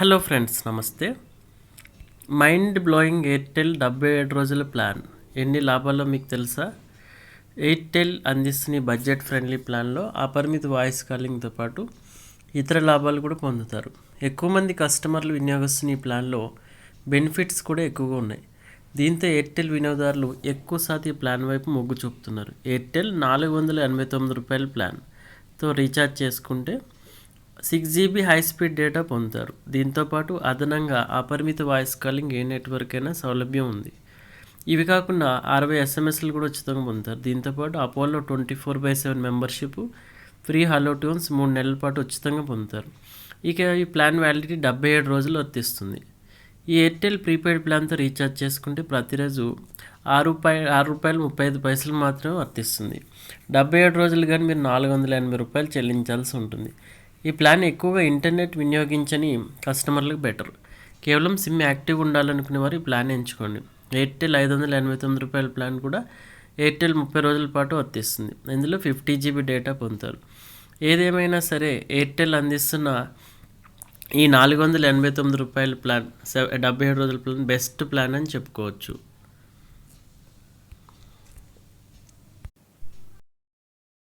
Hello friends నమస్తే. Mind blowing Airtel డెబ్బై ఏడు రోజుల ప్లాన్. ఎన్ని లాభాల్లో మీకు తెలుసా? ఎయిర్టెల్ అందిస్తున్న బడ్జెట్ ఫ్రెండ్లీ ప్లాన్లో అపరిమిత వాయిస్ కాలింగ్తో పాటు ఇతర లాభాలు కూడా పొందుతారు. ఎక్కువ మంది కస్టమర్లు వినియోగిస్తున్న ఈ ప్లాన్లో బెనిఫిట్స్ కూడా ఎక్కువగా ఉన్నాయి. దీంతో ఎయిర్టెల్ వినియోగదారులు ఎక్కువ శాతం ఈ ప్లాన్ వైపు మొగ్గు చూపుతున్నారు. ఎయిర్టెల్ నాలుగు వందల ఎనభై తొమ్మిది రూపాయల ప్లాన్తో రీఛార్జ్ చేసుకుంటే six GB high speed data పొందుతారు. దీంతోపాటు అదనంగా అపరిమిత వాయిస్ కాలింగ్ ఏ నెట్వర్క్ అయినా సౌలభ్యం ఉంది. ఇవి కాకుండా అరవై ఎస్ఎంఎస్లు కూడా ఉచితంగా పొందుతారు. దీంతోపాటు Apollo twenty four by seven membership free hello tunes మూడు నెలల పాటు ఉచితంగా పొందుతారు. ఇక ఈ ప్లాన్ వ్యాలిడిటీ డెబ్బై ఏడు రోజులు వర్తిస్తుంది. ఈ ఎయిర్టెల్ ప్రీపెయిడ్ ప్లాన్తో రీఛార్జ్ చేసుకుంటే ప్రతిరోజు ఆరు రూపాయలు ఆరు రూపాయలు ముప్పై ఐదు పైసలు మాత్రమే వర్తిస్తుంది. డెబ్బై ఏడు రోజులు కానీ మీరు నాలుగు వందల ఎనభై రూపాయలు చెల్లించాల్సి ఉంటుంది. ఈ ప్లాన్ ఎక్కువగా ఇంటర్నెట్ వినియోగించని కస్టమర్లకు బెటర్. కేవలం సిమ్ యాక్టివ్ ఉండాలనుకునే వారు ఈ ప్లాన్ ఎంచుకోండి. ఎయిర్టెల్ ఐదు వందల ఎనభై తొమ్మిది రూపాయల ప్లాన్ కూడా ఎయిర్టెల్ ముప్పై రోజుల పాటు వర్తిస్తుంది. ఇందులో ఫిఫ్టీ జీబీ డేటా పొందుతారు. ఏదేమైనా సరే ఎయిర్టెల్ అందిస్తున్న ఈ నాలుగు వందల ఎనభై తొమ్మిది రూపాయల ప్లాన్ సె డెబ్బై ఏడు రోజుల ప్లాన్ బెస్ట్ ప్లాన్ అని చెప్పుకోవచ్చు.